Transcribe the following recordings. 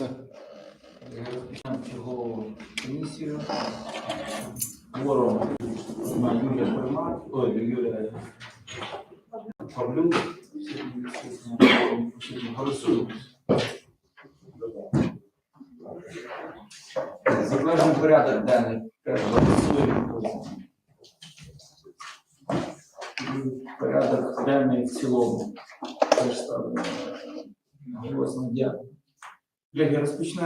Розпочнемо чергову комісію. Вором на Юрія Перма, ой, Юрія Павлюк. Голосуємо. Затверджуємо порядок денний. Теж голосуємо. Порядок денний в цілому. Теж ставимо. Голосно дякую. Колеги,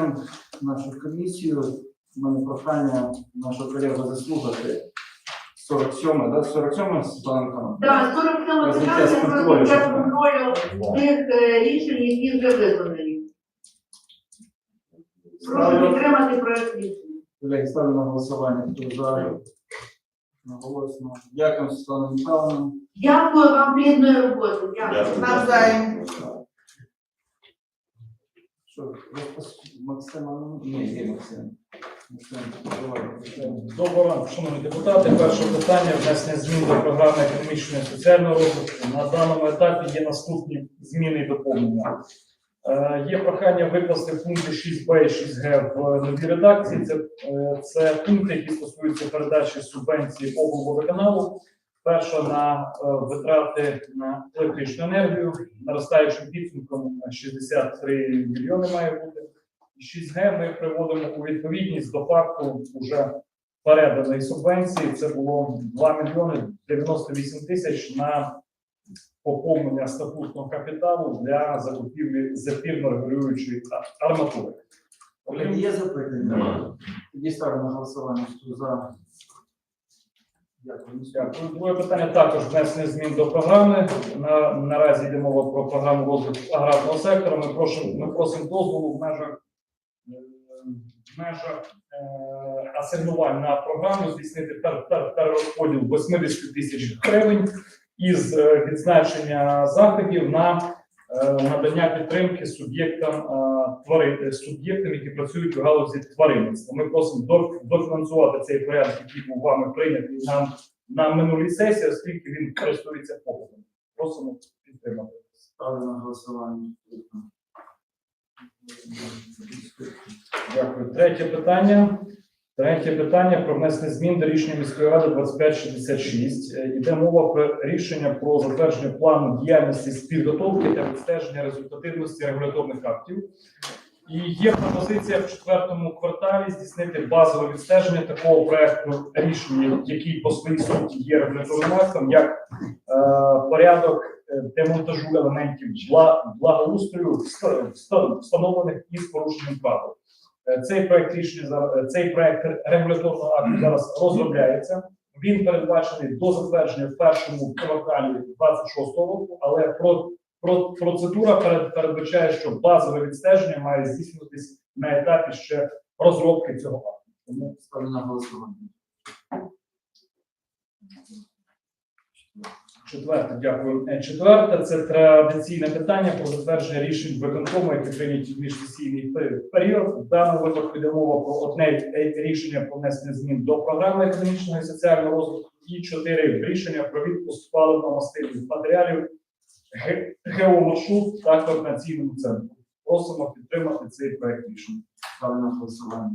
розпочнемо нашу комісію. У мене прохання нашого колегу заслухати 47, да? 47 Світлана Михайловна? Так, 47 Розвиття з питання контролю. про для контролю тих е, рішень, які вже виконані. Прошу Ставлю, підтримати проект рішення. колеги, ставлю на голосування. Хто за? Наголосно. Дякую, Світлана Михайловна. Дякую вам плідної роботи. Дякую. Навзаєм. Що, Максима? ну, Ні, є Максим. Максим. Доброго ранку, шановні депутати. Перше питання внесення змін до програми економічного і соціального розвитку. На даному етапі є наступні зміни і доповнення. Е, Є прохання викласти пункти 6б і 6г в новій редакції. Це, е, це пункти, які стосуються передачі субвенції облводоканалу. Перше на е, витрати на електричну енергію, наростаючим підсумком е, 63 мільйони має бути. 6Г ми приводимо у відповідність до факту вже переданої субвенції. Це було 2 мільйони 98 тисяч на поповнення статутного капіталу для закупівлі запірно-регулюючої арматури. Є запитання? Тоді на голосування. За? Дякую. Дякую. Друге питання також внесення змін до програми. На, наразі йде мова про програму розвитку аграрного сектора. Ми просимо, ми просимо дозволу в межах, е, в межах е, асигнувань на програму здійснити пер, пер, перерозподіл 80 тисяч гривень із е, відзначення заходів на надання підтримки суб'єктам е, тварин, суб'єктам, які працюють у галузі тваринництва. Ми просимо дофінансувати цей порядок, який був вами прийнятий на, на минулій сесії, оскільки він користується попитом. Просимо підтримати. Ставлю на голосування. Дякую. Третє питання. Третє питання про внесення змін до рішення міської ради 2566. Е, Йде мова про рішення про затвердження плану діяльності з підготовки та відстеження результативності регуляторних актів. І є пропозиція в четвертому кварталі здійснити базове відстеження такого проекту рішення, який по своїй суті є регуляторним актом, як е, порядок е, демонтажу елементів благоустрою, вста- вста- встановлених із порушенням правил. Е, Цей проект рішення е, цей проект регуляторного акту зараз розробляється. Він передбачений до затвердження в першому кварталі 26 року, але про, про процедура перед, передбачає, що базове відстеження має здійснюватись на етапі ще розробки цього акту. Тому Ставлю на голосування. Четверте, дякую. Е, Четверте це традиційне питання про затвердження рішень виконкому, які прийняті в міжсесійний період. В даному випадку йде мова про одне е, рішення про внесення змін до програми економічного і соціального розвитку і чотири рішення про відпуск паливно-мастильних матеріалів ге- геомаршрут та координаційному центру. Просимо підтримати цей проект рішення. Ставлю на голосування.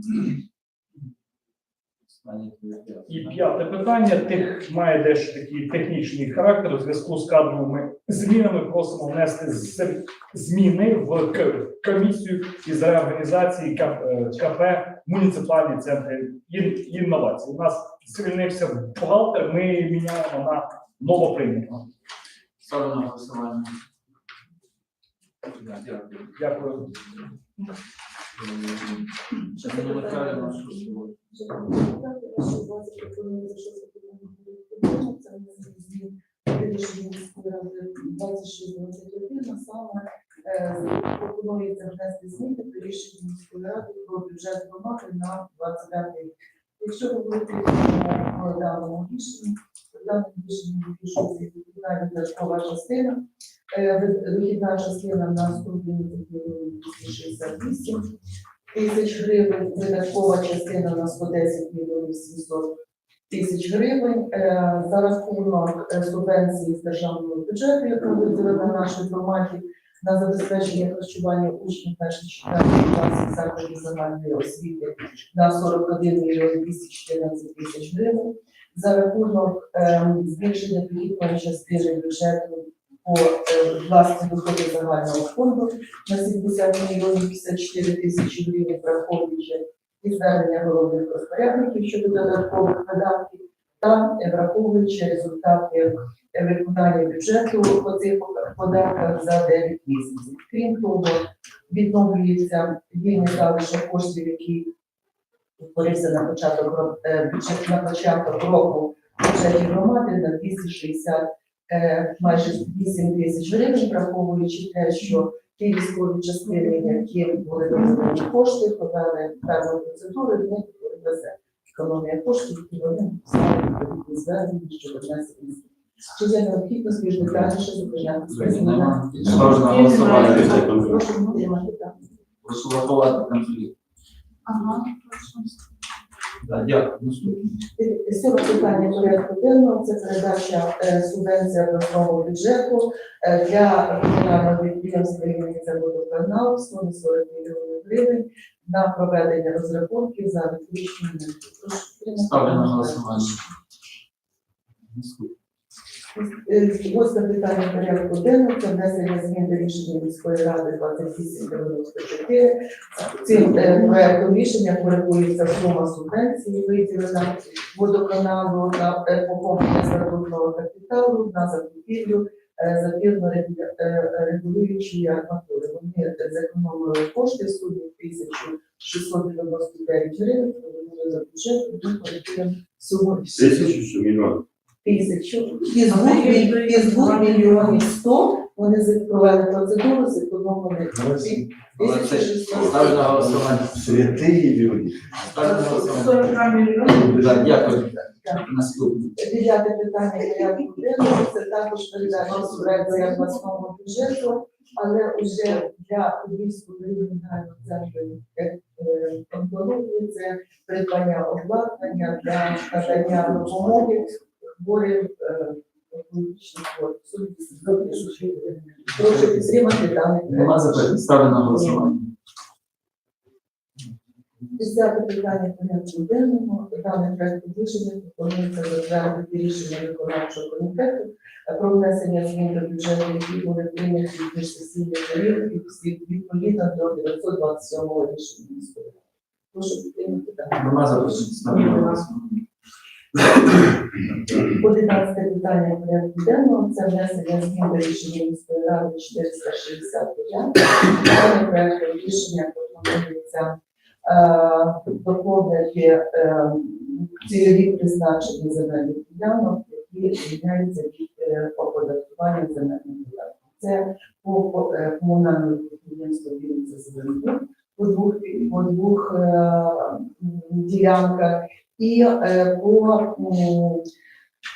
І п'яте питання тих має дещо такий технічний характер. У зв'язку з кадровими змінами просимо внести зміни в комісію із реорганізації е, КП муніципальні центри ін- інновацій. У нас звільнився бухгалтер. Ми міняємо на новоприйнятого. Ставлю на голосування. Дякую. Дякую. Частина Михайлівна, що сьогодні? Рішення міської ради 2621, а саме пропонується внести зміни до рішення міської бюджет громади на 25 рік. Якщо говорити про даному рішенні, то даному рішенні вирішується відповідальна частина, е, вихідна частина на 111 мільйонів 268 тисяч гривень, видаткова частина на 110 мільйонів 700 тисяч гривень. Е, За рахунок е, субвенції з державного бюджету, яка виділена в нашій громаді, на забезпечення харчування учнів перших четвертих класів закладів загальної освіти на 41 мільйон 214 тисяч гривень. За рахунок ем, збільшення прихідної частини бюджету по е, власні доходи загального фонду на 70 мільйонів 54 тисячі гривень, враховуючи і головних розпорядників щодо додаткових видатків та е, враховуючи результати виконання бюджету по цих податках за 9 місяців. Крім того, відновлюється вільний залишок коштів, які утворився на початок е, на початок року бюджеті громади на 260 е, майже 8 тисяч гривень, враховуючи те, що ті військові частини, які були роздані кошти, подали певну процедуру, і в них відбулася економія коштів, і вони відповідні звернення щодо внесення. Чи є необхідність більш детальніше зупиняти? Нема. Ставлю на. Прошу. Прошу врахувати конфлікт. Ага. Да, Дякую. Наступне. Сьоме питання порядку денного це передача е, субвенції обласного бюджету е, для комунального підприємства «Вінниця водоканал» в сумі 40 мільйонів гривень на проведення розрахунків за електричну енергію. Прошу підтримати. Ставлю на голосування. Наступне. Восьме питання порядку денного це внесення змін до рішення міської ради 2894. Цим е, проектом рішення коригується сума субвенції, виділена водоканалу на е, поповнення статутного капіталу на закупівлю е, запірно регулюючої арматури. Вони зекономили кошти в сумі 1699 гривень, повернули за бюджет, ми коригуємо суму Тисячу що мільйон. Тисячу. Із двох, міль- із двох мільйонів сто вони з- провели процедуру, зекономили Молодці. тисячу Ставлю на голосування. Святий люди. Ставлю на голосування. Да, Дякую. Наступне. Дев'яте питання порядку денного це також передача субвенції обласному бюджету, але вже для Львівського регіонального центру е, е, онкології це придбання обладнання для надання допомоги хворим онкологічним хворим. Сумі 800 тисяч гривень. Прошу підтримати даний Нема запитань. Ставлю на голосування. Десяте питання порядку денного. Даний проект рішення пропонується затвердити рішення виконавчого комітету про внесення змін до бюджету, які були прийняті в міжсесійний період і відповідно до 927 рішення міської. ради. Прошу підтримати даний. Нема запитань. Ставлю на голосування. Одинадцяте питання порядку денного це внесення змін до рішення міської ради 465. Даним рішення пропонується е, доповнити е, цільові призначення земельних ділянок, які звільняються від е, оподаткування земельних ділянок. Це по комунальному підприємству Вінниця Зеленбуд по двох, ділянках і е, по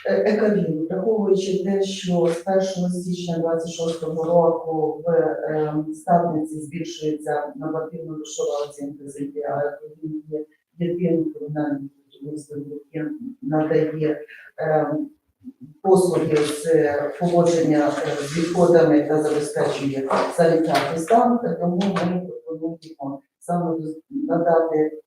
е, враховуючи те, що з 1 січня 26 року в е, ставниці збільшується нормативно грошова оцінка землі, а екавін є єдиним комунальним яке надає послуги з поводження з відходами та забезпечує санітарний стан, тому ми пропонуємо саме надати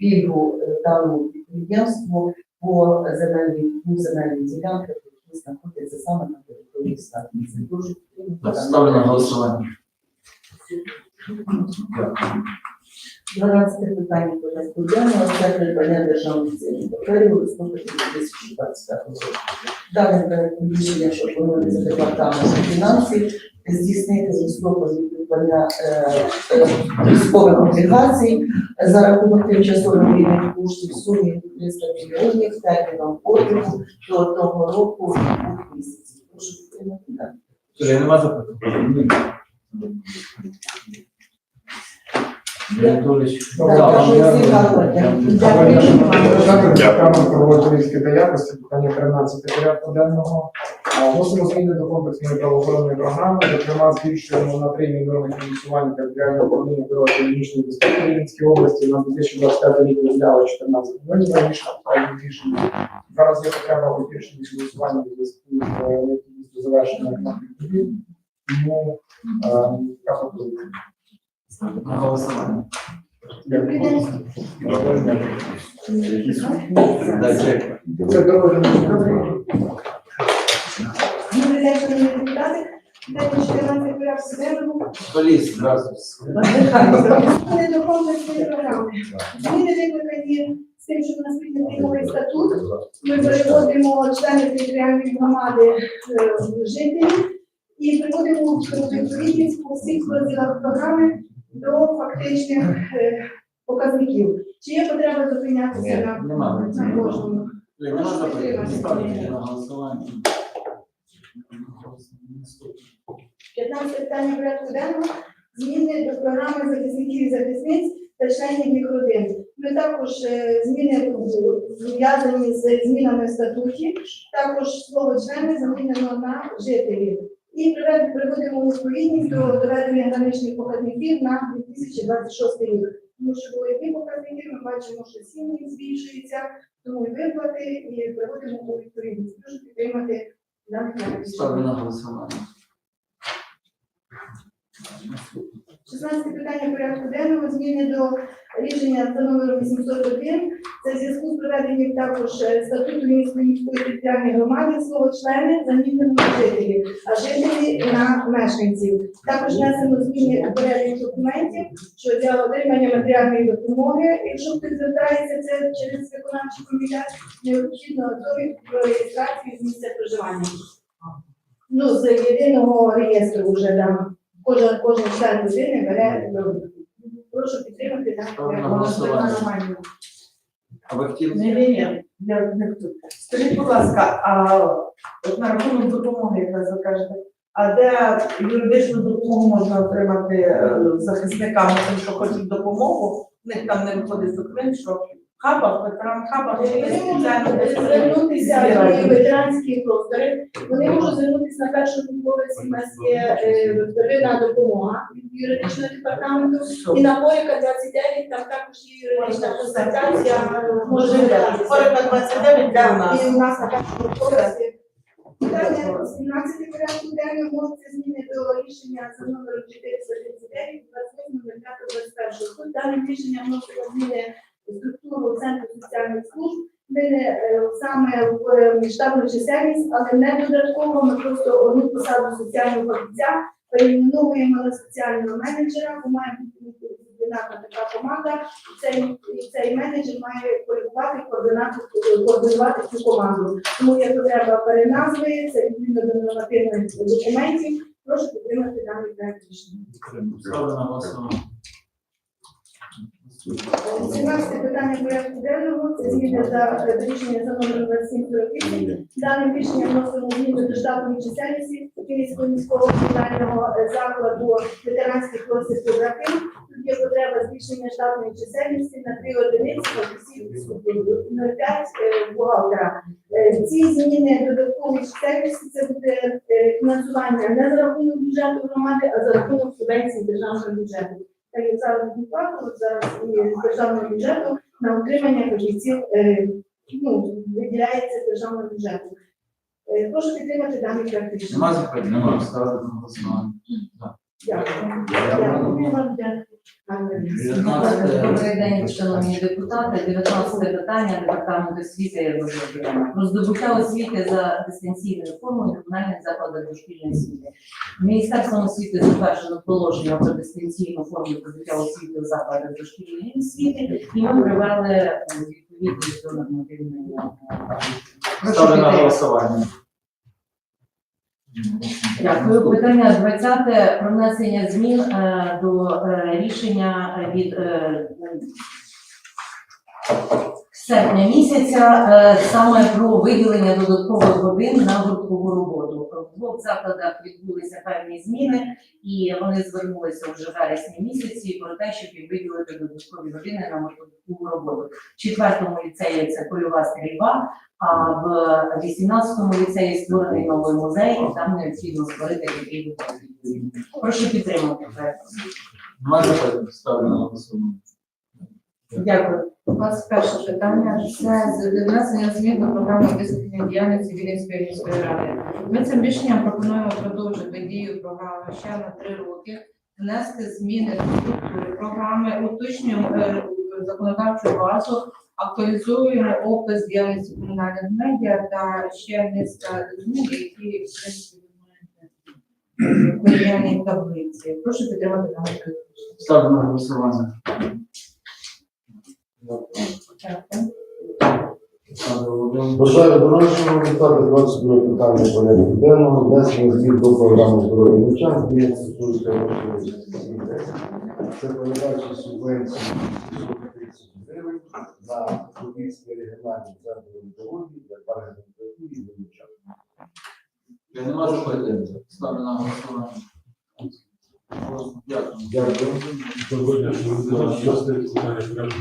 пільгу даному підприємству по земельній по земельній ділянках, які знаходяться саме на території ставниці. Дуже Так, Ставлю на голосування. Дякую. 12 питання порядку денного це придбання державних цінних паперів у листопаді 2025 року. Дане проектом рішення, що пропонується департаментом фінансів, здійснити з листопаду придбання е, військових облігацій за рахунок тимчасово вільних коштів сумі 300 мільйонів терміном обігу до одного року в двох місяців. Прошу підтримати. дане. Нема запитань? Анатолійович. Дякую. Дякую. правоохоронської діяльності, питання 13 порядку денного. Вносимо зміни до комплексної правоохоронної програми, зокрема, збільшуємо на 3 мільйони фінансування територіального управління бюро економічної безпеки Рівненської області на 2025 рік виділяли 14 мільйонів раніше, а рішення. Зараз є потреба у збільшенні фінансування у зв'язку з е, необхідністю завершення Тому е, така пропозиція. На голосування. Це. Добрий день, шановні. День 14 порядку здравствуйте. Зміни викликані з тим, що в нас прийнятий статут. Ми переводимо членів територіальної громади жителів і приводимо в відповідність по всіх програми до фактичних е, показників. Чи є потреба зупинятися на, Немає. на кожному? Не можна ставити на голосування. 15 питання порядку денного зміни до програми захисників і захисниць та членів їх родин. Ми також е, зміни зв'язані з змінами в статуті, також слово члени замінено на жителів. І приводимо у відповідність до доведення граничних показників на 2026 рік. Тому що були показники, ми бачимо, що сім'ї збільшуються, тому і виплати, і приводимо у відповідність. Прошу підтримати нам на голосування. 16 питання порядку денного зміни до рішення за номером 801. Це в зв'язку з проведенням також е, статуту міської міської територіальної громади свого члени замінено на жителів, а жителі на мешканців. Також внесено зміни у документів, що для отримання матеріальної допомоги, якщо хтось звертається це через виконавчий комітет, необхідно довідку про реєстрацію з місця проживання. Ну, з єдиного реєстру вже дам. Кожен, кожен член родини бере. Прошу підтримати даний Ставлю на проект. голосування. А ви хотіли? Ні, ні, ні, я не тут. Скажіть, будь ласка, а от на рахунок допомоги, як ви закажете, а де юридичну допомогу можна отримати е, захисникам, тим, що хочуть допомогу, в них там не виходить документ, що хабах, ветеран хабах, є Вони звернутися в ветеранські простори, вони можуть звернутися на першому поверсі, у нас є первинна допомога від юридичного департаменту, і на Порика 29 там також є юридична консультація, може. Порядка 29 для нас. І у нас на першому поверсі. Питання 17 порядку денного вноситься зміни до рішення за номером 439, 28.05.21. Тут даним рішенням вносимо зміни структуру Центру соціальних служб. Ми не е, саме в е, штатну чисельність, але не додатково, ми просто одну посаду соціального фахівця перейменовуємо на соціального менеджера, бо має бути така команда, і цей, цей менеджер має коригувати координувати цю команду. Тому є потреба переназви, це відповідно до нормативних документів. Прошу підтримати даний проект рішення. Ставлю на голосування. 17 питання порядку денного це зміни за рішення за номером 2748. Даним рішенням вносимо зміни до штатної чисельності Київського міського комунального е, закладу ветеранських класів побратим. Тут є потреба збільшення штатної чисельності на три одиниці фахівців 0,5 е, бухгалтера. Е, Ці зміни додаткової чисельності це буде е, фінансування не за рахунок бюджету громади, а за рахунок субвенцій державного бюджету як зараз плату, з державного бюджету на утримання фахівців е, ну, виділяється державного бюджету. Е, Прошу підтримати даний проект. Нема запитань? Нема. ставити на голосування. Дякую. Дякую. Добрий день, шановні депутати. 19 питання департаменту освіти. Про здобуття освіти за дистанційною формою комунальних закладах дошкільної освіти. Міністерством освіти затверджено положення про дистанційну форму здобуття освіти в закладах дошкільної освіти, і ми привели е, відповідність до нормативної Ставлю на голосування. Дякую. Питання 20 про внесення змін е, до е, рішення від е, серпня місяця е, саме про виділення додаткових годин на гурткову роботу. В двох закладах відбулися певні зміни, і вони звернулися вже в вересні місяці про те, щоб виділити додаткові години на гурткову роботу. В четвертому ліцеї це польова стрільба, а в 18-му ліцеї створений новий музей, і там необхідно створити такий виходить. Прошу підтримати. Нема запитань? Ставлю на голосування. Дякую. У вас перше питання це внесення змін до програми висвітлення діяльності Вінницької міської ради. Ми цим рішенням пропонуємо продовжити дію програми ще на три роки, внести зміни до структури програми, уточнюємо е, законодавчу базу, актуалізуємо опис діяльності комунальних медіа та ще низка змін, які в принципі в порівняльній таблиці. Прошу підтримати проект. Ставлю на голосування. Бажаю дорожнього результати 22 питання порядку денного, внесення змін до програми здоров'я навчання, зміни стосуються грошової зміни. Це передача субвенції 630 гривень на Львівський регіональний центр онкології для парагентерапії і навчання. Я не можу пойти. Ставлю на голосування. Дякую.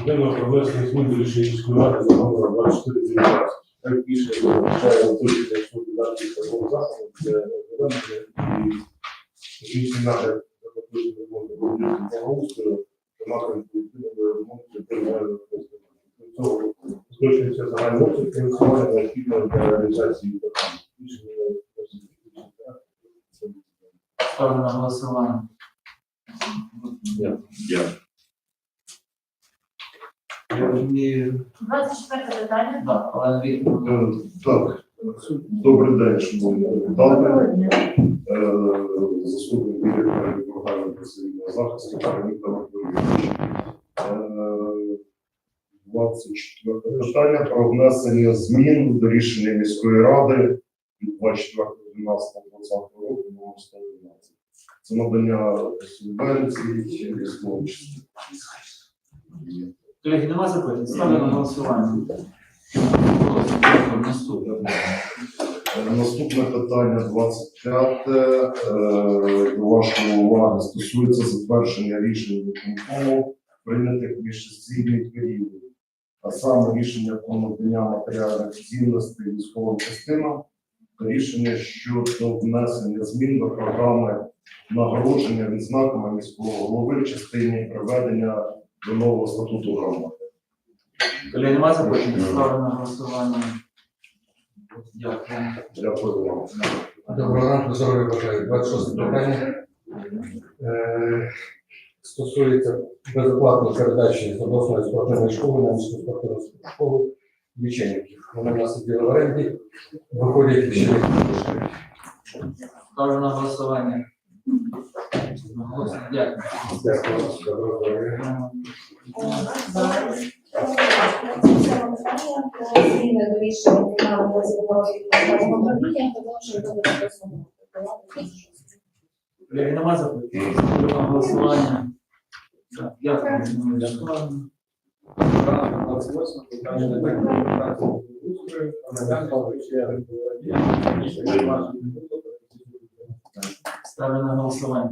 Денного про внесення змін до рішення міської ради за номером 24 19. Так. Ставлю на голосування. Я розумію, 24 питання. так, але Вікторовна. Е, Так, добрий день, шановні депутати. Е, Заступник директора програми цивільного захисту Караміка Вакуєвич. 24 питання про внесення змін до рішення міської ради від 24.12.20 року номер 111. Надання субвенцій військовим частинам. Колеги, нема запитань? Ставлю на голосування. Наступне. Наступне питання 25 е, до вашої уваги стосується затвердження рішень виконкому прийнятих міжсесійних періодів, а саме рішення про надання матеріальних цінностей військовим частинам та рішення щодо внесення змін до програми нагородження відзнаками міського голови в частині приведення до нового статуту громади. Колеги, нема запитань? Ставлю на голосування. Дякую. Дякую вам. Доброго ранку, здоров'я бажаю. 26 питання. Е, Стосується безоплатної передачі з обласної спортивної школи на міську спортивну школу лічильників. Вони в нас сиділи в оренді, виходять ще не Ставлю на голосування. Дякую. Зміни до рішення. Дякую. 28 питання на декілька устрою, громадянство, ще Ставлю на голосування.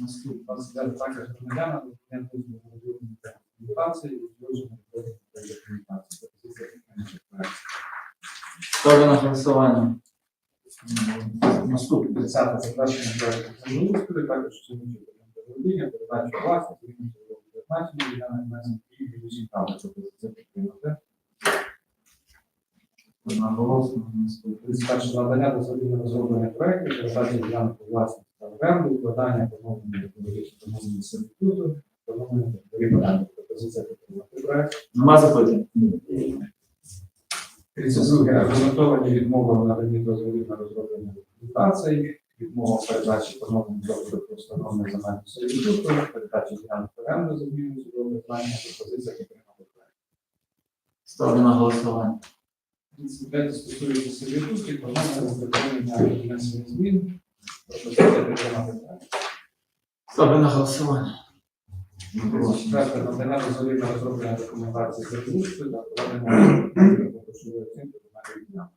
Наступне. також громадяна, документації і зложення документації. Ставлю на голосування. Наступне. 30 затвердження проекту землеустрою, також чинуючи володіння, передачу власності, призначення, ділянок внесення і відповідні там, тобто це підтримати. Одноголосно. 31 надання дозволів розроблення проєктів, передача ділянок у власність та оренду, укладання поновлення екологічного поновлення сервітуту, поновлення договорів оренди. Пропозиція підтримати проект. Нема запитань? 32. Аргументовані відмови в наданні дозволів на розроблення документації, відмова передачі поновлення договору про встановлення земельного сервітуту, передача ділянок оренди за зміну судового знання, пропозиція підтримати проект. Ставлю на голосування. 35 стосується сервітутів, поновлення задоволення внесення змін, пропозиція підтримати. Ставлю на голосування. Четверте, надання дозволів на розроблення документації землеустрою та проведення грошової оцінки земельних ділянок.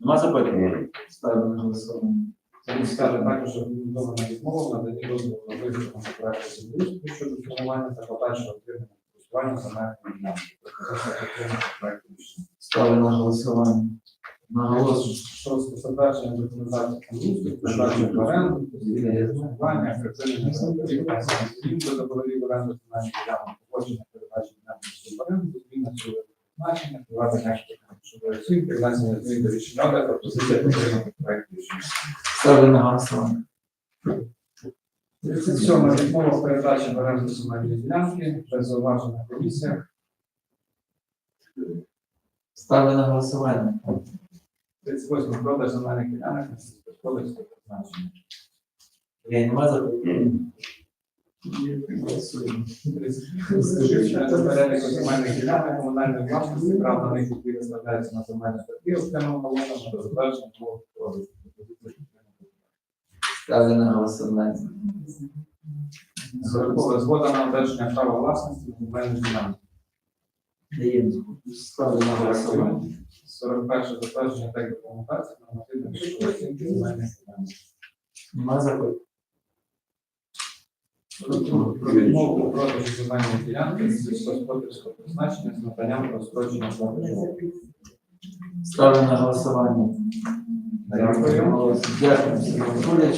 Нема запитань? Ставлю на голосування. Це скаже також рекомендована відмова в наданні дозволу на виготовлення проекту землеустрою щодо формування та подальшого отримання підтримати проект рішення. Ставлю на голосування. Наголошую. Шосте затвердження документації землеустрою, передача в оренду, припинення землі, змін до договорів оренди земельних ділянок, надходження передачі фінансової оренди, зміна цільового призначення, проведення щодо осіб, змін до рішення пропозиція підтримати проект рішення. Ставлю на голосування. 37 відмова передачі в оренду земельної ділянки, без зауваження комісія. Ставлю на голосування. 38 продаж земельних ділянок, господарського призначення. Я нема запитань? Переліку земельних ділянок комунальної власності, прав на них, які виставляються на окремо затвердження двох продажів. Ставлю на голосування. Сорокове згода на одержання права власності на земельні ділянки. Даємо. Ставлю на голосування. 41 затвердження та документації нормативної грошової оцінки земельних ділянок. Нема запитань? Про продажу земельної ділянки сільськогосподарського призначення з наданням розстрочення платежу. Ставлю на голосування. Дякую. Дякую, до.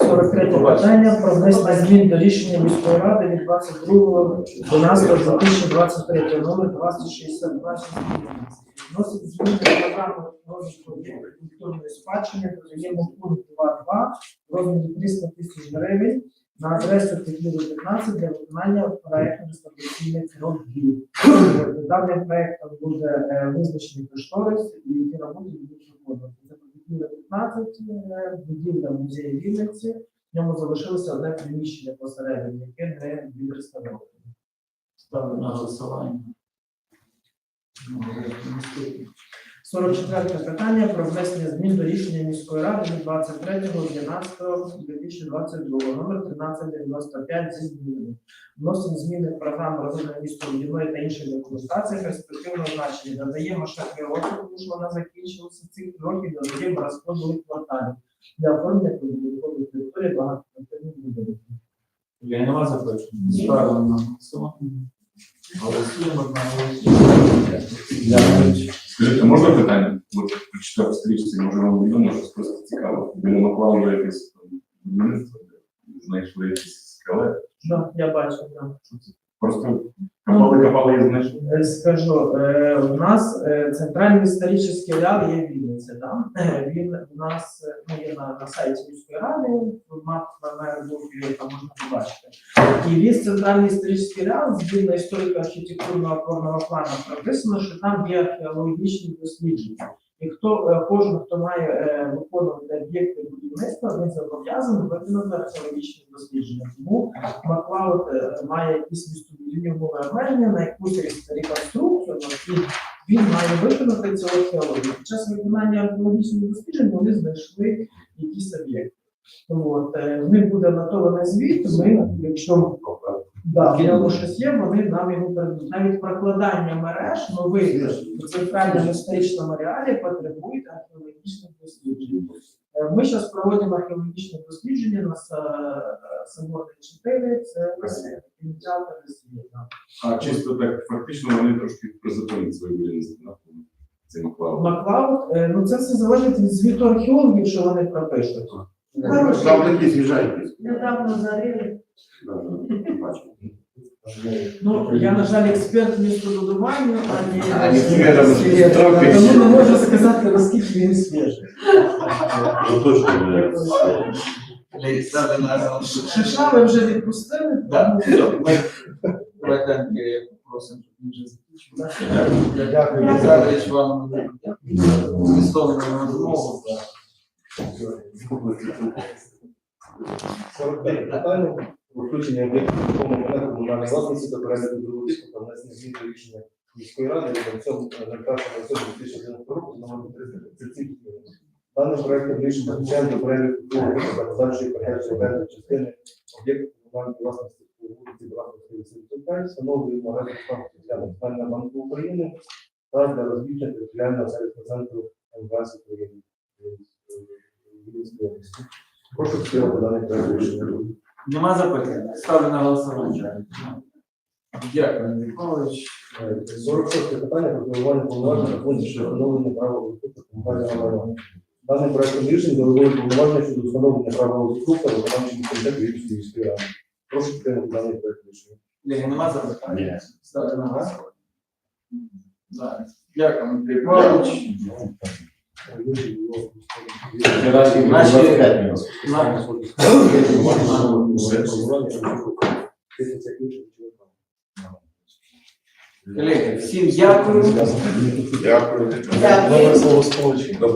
43 питання про внесення змін до рішення міської ради від 22.12.2023 номер 2062 Вносить зміни до програми розвитку культурної спадщини, додаємо пункт 2.2 в розмірі 300 тисяч гривень на адресу Петлюри 15 для виконання проекту реставраційних робіт. Даним проектом буде е, визначений кошторис і ті роботи будуть виконувати. Це Петлюра 15, е, будівля музею Вінниці, в ньому залишилося одне приміщення посередині, яке не відреставроване. Ставлю на голосування. 44 питання про внесення змін до рішення міської ради від 23.11.2022 номер 1395 зі змінами. Вносимо зміни в програму розвитку містобудівної та іншої документації перспективного значення. Додаємо ще три роки, тому що вона закінчилася цих років, додаємо розподіли кварталів для оформлення податкової території багатоквартирних будинків. Я нема запитань? Ставлю на голосування. Голосуємо на Скажіть, а можна питання? От прочитав стрічці, може вам відомо, що просто цікаво. Біля Маклауда якесь будівництво, знайшли якісь скелети. Да, я бачу, да. Просто копали, копали і знайшли. Е, Скажу, е, у нас е, центральний історичний ряд є в Вінниці, да? Е, Він у нас е, ну, є на, на сайті міської ради, мап на Google, там можна побачити. І весь центральний історичний ряд згідно історико-архітектурного опорного плану прописано, що там є археологічні дослідження. І хто е, кожен, хто має е, виконувати об'єкти будівництва, він зобов'язаний виконати археологічні дослідження. Тому Маклауд е, має якісь містобудівні умови обмеження на якусь реконструкцію, і він має виконати цю археологію. Під час виконання археологічних досліджень вони знайшли якісь об'єкти. От, в них буде анотований звіт, ми, якщо да, в ньому щось є, вони нам його передадуть. Навіть прокладання мереж нових у центральному історичному реалі потребують археологічних досліджень. Е, Ми зараз проводимо археологічне дослідження на Соборній 4, це кінотеатр Росії. А чисто так, фактично вони трошки призупинять своє будівництво на цим Маклаудом. Маклауд, е, ну це все залежить від звіту археологів, що вони пропишуть. Там такі свіженькі. Недавно зарили. Да, бачу. Ну, я, на жаль, експерт містобудування, а не А не свіжа, ну, свіжа, трохи. тому не можу сказати, наскільки він свіжий. Ну, точно, не. Ставлю на голосування. Шишави вже відпустили, Да, тому все, ми давайте е, просимо, щоб ми вже закінчили. Дякую. Олександрович, вам змістовну розмову. 45 питання про включення об'єктів нерухомого майна комунальної власності та переліку другого та внесення змін до рішення міської ради від 2011 року номер 337. Даним проектом рішення включаємо до переліку другого частини об'єктів комунальної власності по вулиці Братської 85, встановлюємо оренду ставки для Національного банку України та для розміщення територіального сервісного центру МВС України міста. Прошу всього даний проект рішення. Нема запитань. Ставлю на голосування. Дякую, Миколаївич. 46 питання про планування повноважень та щодо встановлення права комунального майна. Даний проект рішень дорогою повноваження щодо встановлення права викупу та виконавчого комітету Вільської міської ради. Прошу підтримати даний проект рішення. Легі, нема запитань? Ні. Ставлю на голосування. Дякую, Андрій Колеги, всім дякую. Дякую. Добре слово сполучення. До